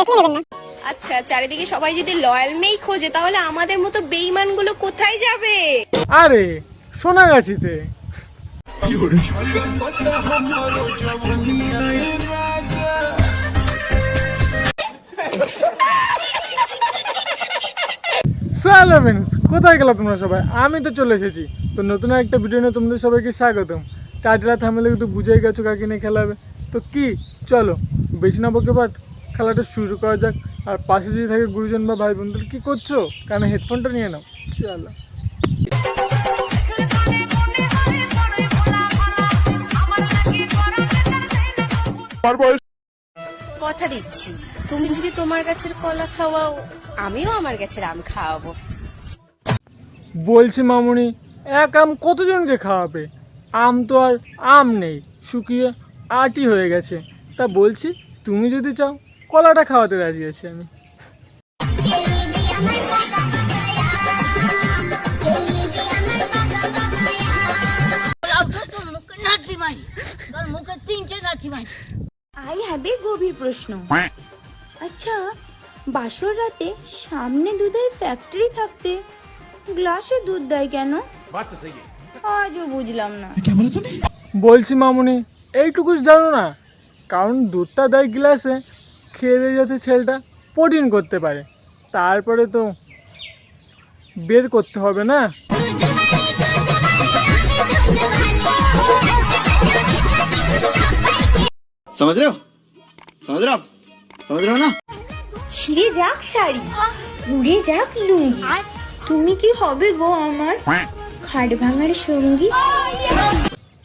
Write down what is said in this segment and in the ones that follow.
Seriously নেবেন না। আচ্ছা চারিদিকে সবাই যদি লয়াল মেই খোঁজে তাহলে আমাদের মতো বেইমানগুলো কোথায় যাবে? আরে সোনাগাছিতে স্যালোমেন কোথায় গেলা তোমরা সবাই? আমি তো চলে এসেছি। তো নতুন একটা ভিডিও নিয়ে তোমাদের সবাইকে স্বাগতম। টাইটেলা থামলে কিন্তু বুঝেই গেছো কাকে নিয়ে খেলা হবে। তো কি চলো বেশি না বকে বাট খেলাটা শুরু করা যাক। আর পাশে যদি থাকে গুরুজন বা ভাই বোনদের কি করছ? কানে হেডফোনটা নিয়ে নাও। চলো কথা দিচ্ছি। তুমি যদি তোমার গাছের কলা খাওয়াও আমিও আমার গাছের আম খাওয়াবো। বলছি মামুনি এক আম কতজনকে খাওয়াবে? আম তো আর আম নেই। শুকিয়ে আটি হয়ে গেছে। তা বলছি তুমি যদি চাও কলাটা খাওয়াতে রাজি আছি আমি। আই হ্যাভ এ গভীর প্রশ্ন। আচ্ছা বাসর রাতে সামনে দুধের ফ্যাক্টরি থাকতে গ্লাসে দুধ দেয় কেন? আজও বুঝলাম না। বলছি মামুনি এইটুকু জানো না কারণ দুধটা দেয় গ্লাসে খেয়ে দিয়ে যাতে ছেলেটা প্রোটিন করতে পারে তারপরে তো বের করতে হবে না समझ रहे हो समझ रहे हो आप समझ रहे हो ना ছিঁড়ে যাক শাড়ি উড়ে যাক লুঙ্গি তুমি কি হবে গো আমার খাট ভাঙার সঙ্গী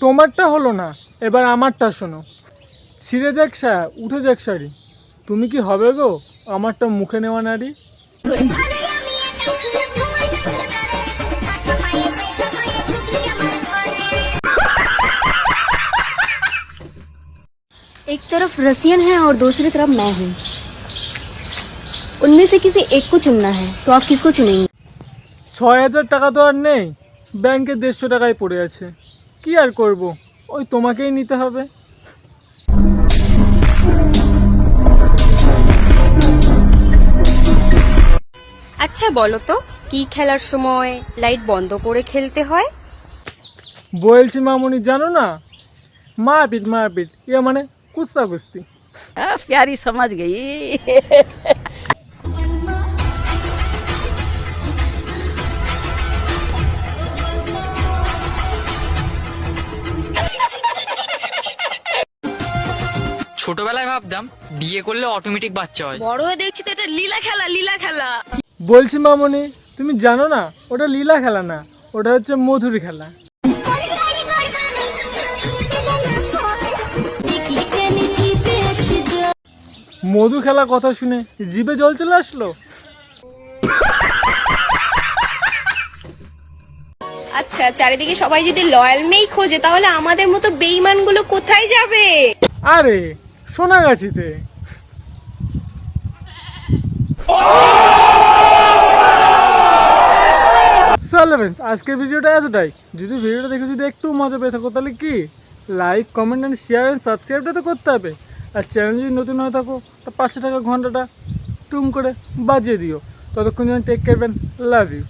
তোমারটা হলো না এবার আমারটা শোনো ছিঁড়ে যাক সা উঠে যাক শাড়ি তুমি কি হবে গো আমারটা মুখে নেওয়া নারী एक तरफ रसियन है और दूसरी तरफ मैं हूँ उनमें से किसी एक को चुनना है तो आप किसको चुनेंगे ছয় হাজার টাকা তো আর নেই ব্যাংকে দেড়শো টাকায় পড়ে আছে কি আর করব ওই তোমাকেই নিতে হবে আচ্ছা বলো তো কি খেলার সময় লাইট বন্ধ করে খেলতে হয়? বলছি মামনি জানো না? মারপিট মারপিট ইয়ে মানে কুস্তা কুস্তি প্যারি সমাজ গেই। ছোটবেলায় ভাবতাম বিয়ে করলে অটোমেটিক বাচ্চা হয়। বড় হয়ে দেখছি তো এটা লীলা খেলা লীলা খেলা। বলছি মামনি তুমি জানো না ওটা লীলা খেলা না ওটা হচ্ছে মধুর খেলা। মধু খেলা কথা শুনে জিভে জল চলে আসলো? আচ্ছা চারিদিকে সবাই যদি লয়াল মেই খোঁজে তাহলে আমাদের মতো বেইমানগুলো কোথায় যাবে? আরে সোনাগাছিতে। চলো ফ্রেন্ডস আজকের ভিডিওটা এতটাই। যদি ভিডিওটা দেখে যদি একটু মজা পেয়ে থাকো, তাহলে কি? Like comment and share and সাবস্ক্রাইবটা তো করতে হবে। আর চ্যানেল যদি নতুন হয়ে থাকো, তা পাঁচশো টাকা ঘন্টাটা টুম করে বাজিয়ে দিও। ততক্ষণ যেন টেক কেয়ার লাভ ইউ